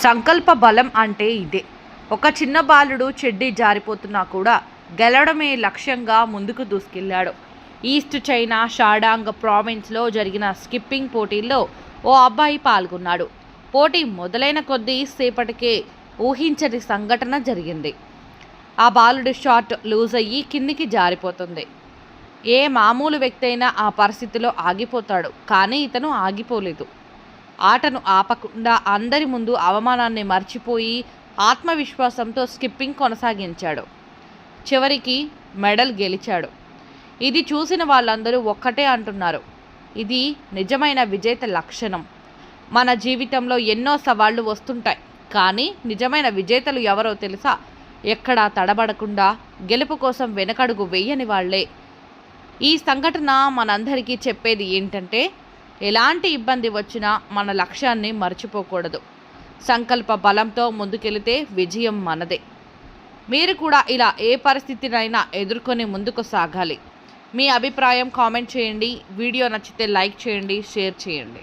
సంకల్ప బలం అంటే ఇదే. ఒక చిన్న బాలుడు చెడ్డి జారిపోతున్నా కూడా గెలడమే లక్ష్యంగా ముందుకు దూసుకెళ్ళాడు. ఈస్ట్ చైనా షాడాంగ్ ప్రావిన్స్లో జరిగిన స్కిప్పింగ్ పోటీల్లో ఓ అబ్బాయి పాల్గొన్నాడు. పోటీ మొదలైన కొద్దీ సేపటికే ఊహించని సంఘటన జరిగింది. ఆ బాలుడి షాట్ లూజ్ అయ్యి కిందికి జారిపోతుంది. ఏ మామూలు వ్యక్తి అయినా ఆ పరిస్థితిలో ఆగిపోతాడు కానీ ఇతను ఆగిపోలేదు. ఆటను ఆపకుండా అందరి ముందు అవమానాన్ని మర్చిపోయి ఆత్మవిశ్వాసంతో స్కిప్పింగ్ కొనసాగించాడు. చివరికి మెడల్ గెలిచాడు. ఇది చూసిన వాళ్ళందరూ ఒక్కటే అంటున్నారు. ఇది నిజమైన విజేత లక్షణం. మన జీవితంలో ఎన్నో సవాళ్ళు వస్తుంటాయి. కానీ నిజమైన విజేతలు ఎవరో తెలుసా? ఎక్కడా తడబడకుండా గెలుపు కోసం వెనకడుగు వెయ్యని వాళ్ళే ఈ సంఘటన మనందరికీ చెప్పేది ఏంటంటే ఎలాంటి ఇబ్బంది వచ్చినా మన లక్ష్యాన్ని మర్చిపోకూడదు. సంకల్ప బలంతో ముందుకెళితే విజయం మనదే. మీరు కూడా ఇలా ఏ పరిస్థితినైనా ఎదుర్కొని ముందుకు సాగాలి. మీ అభిప్రాయం కామెంట్ చేయండి. వీడియో నచ్చితే లైక్ చేయండి షేర్ చేయండి.